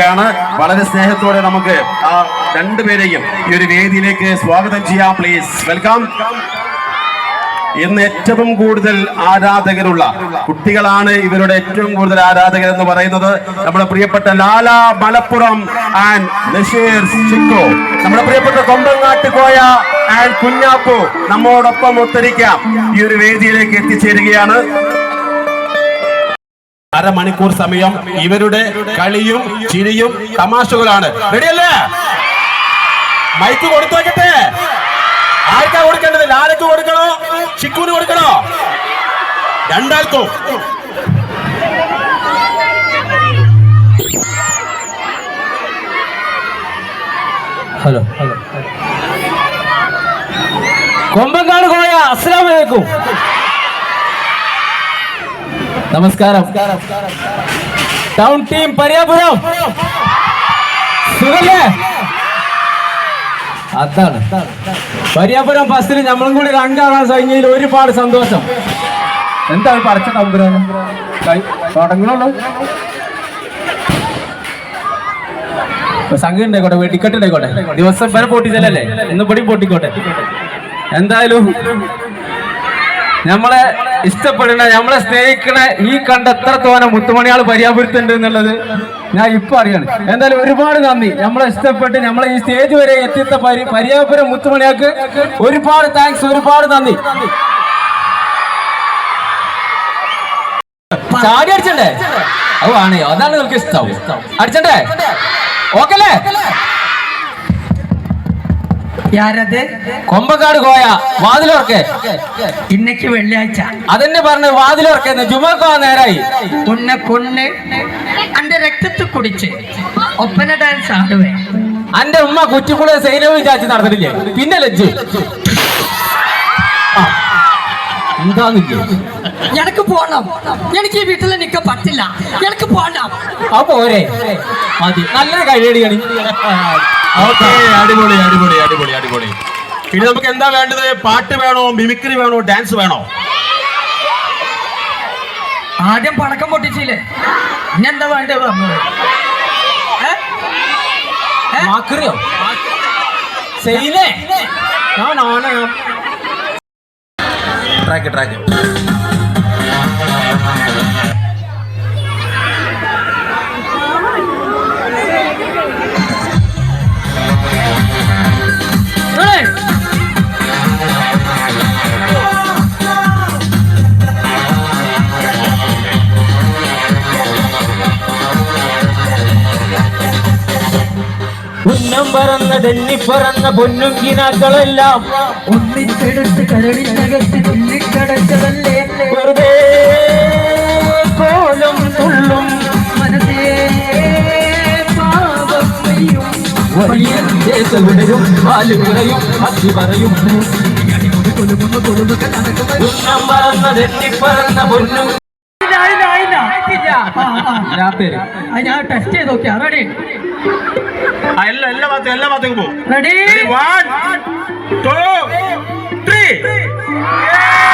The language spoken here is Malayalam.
ാണ്. വളരെ സ്നേഹത്തോടെ നമുക്ക് ആ രണ്ടുപേരെയും ഈ ഒരു വേദിയിലേക്ക് സ്വാഗതം ചെയ്യാം പ്ലീസ് വെൽക്കം ഇന്ന് ഏറ്റവും കൂടുതൽ ആരാധകരുള്ള കുട്ടികളാണ് ഇവരുടെ ഏറ്റവും കൂടുതൽ ആരാധകർ എന്ന് പറയുന്നത്. നമ്മുടെ പ്രിയപ്പെട്ട ലാല മലപ്പുറം ആൻഡ് നഷീർ ചിക്കോ നമ്മുടെ പ്രിയപ്പെട്ട കൊമ്പങ്ങാട്ട് കോയ ആൻഡ് കുഞ്ഞാപ്പു നമ്മോടൊപ്പം ഒത്തിരിക്കാം. ഈ ഒരു വേദിയിലേക്ക് എത്തിച്ചേരുകയാണ്. അരമണിക്കൂർ സമയം. ഇവരുടെ കളിയും ചിരിയും തമാശകളാണ്. റെഡിയല്ലേ മൈക്ക് കൊടുത്തു വെക്കട്ടെ. ആർക്കാ കൊടുക്കേണ്ടത്? ലാലക്ക് കൊടുക്കണോ? ചിക്കൂന് കൊടുക്കണോ? രണ്ടാൾക്കും. ഹലോ ഹലോ കൊമ്പങ്കാട് കോയ അസ്സലാമു അലൈക്കും. നമസ്കാരം. Town team Pariyapuram. സുഖല്ലേ? അതാണ്. പരിയാപുരം ഫസ്റ്റിൽ നമ്മളും കൂടി രണ്ടാളാൻ സൈന്യയിൽ ഒരുപാട് സന്തോഷം. എന്താ പറച്ച തമ്പുരാണ് തുടങ്ങണല്ലോ സംഘം ഉണ്ടായിക്കോട്ടെ ടിക്കറ്റ് ഉണ്ടായിക്കോട്ടെ ദിവസം വരെ പൊട്ടിച്ചല്ലേ ഇന്ന് പൊടി പൊട്ടിക്കോട്ടെ? എന്തായാലും നമ്മളെ ഇഷ്ടപ്പെടുന്ന നമ്മളെ സ്നേഹിക്കണ ഈ കണ്ട എത്ര തോനെ മുത്തുമണിയാൾ പര്യാപുരത്തുണ്ട് എന്നുള്ളത് ഞാൻ ഇപ്പൊ അറിയാണ്. എന്തായാലും ഒരുപാട് നന്ദി. നമ്മളെ ഇഷ്ടപ്പെട്ട് നമ്മളെ ഈ സ്റ്റേജ് വരെ എത്തിത്ത പരി പര്യാപുരം മുത്തുമണിയാൾക്ക് ഒരുപാട് താങ്ക്സ് ഒരുപാട് നന്ദി. ചാടി അടിച്ചണ്ടേ ഓ അതാണ് നിങ്ങൾക്ക് ഇഷ്ടം അടിച്ചണ്ടേ? ഓക്കെ കൊമ്പക്കാട് കോയ വാതിലോർക്കെ ഇന്നക്ക് വെള്ളിയാഴ്ച. അതെന്നെ പറഞ്ഞ വാതിലോർക്കെന്ന് ജുമാക്കോ നേരായി. ഉന്നെ കൊണ്ണ് അന്റെ രക്തത്തിൽ കുടിച്ച് ഒപ്പന ഡാൻസ് ആടുവേ. അന്റെ ഉമ്മ കുറ്റിക്കുള്ള സൈനവും ചാച്ചി നടന്നിട്ടില്ലേ? പിന്നെ ലജ്ജു. എന്താന്നില്ലേ? പോണം. എനിക്ക് ഈ വീട്ടിൽ നിൽക്കാൻ പറ്റില്ല. എനിക്ക് പോണം. അപ്പോ പോരെ. നല്ലൊരു കഴിയടിയാണ് ഓക്കെ അടിപൊളി അടിപൊളി അടിപൊളി അടിപൊളി. ഇനി നമുക്ക് എന്താ വേണ്ടത്? പാട്ട് വേണോ? മിമിക്രി വേണോ? ഡാൻസ് വേണോ? ആദ്യം പടക്കം പൊട്ടിച്ചില്ലേ? ഇനി എന്താ വേണ്ടത് പറഞ്ഞത്? മാക്കറിയോ സെയിലേ ഞാൻ ഓന ട്രാക്ക് ട്രാക്ക്. ഉന്നം പറന്ന തെന്നി പറന്ന പൊന്നുങ്കിനാക്കളെല്ലാം ഒന്നിച്ചെടുത്ത് കരടിനകത്ത് തുള്ളിക്കടച്ചതല്ലേ? വെറുതെ കോലം തുള്ളും മനസ്സേ പാപം ചെയ്യും. വലിയ പാൽ കുറയും അത്തി പറയും. പൊന്നും. ഞാൻ ടെസ്റ്റ് ചെയ്ത് നോക്കിയാ റെഡി எல்லா எல்லா வாத்து எல்லா வாத்துக்கு போ. ரெடி 1 2 3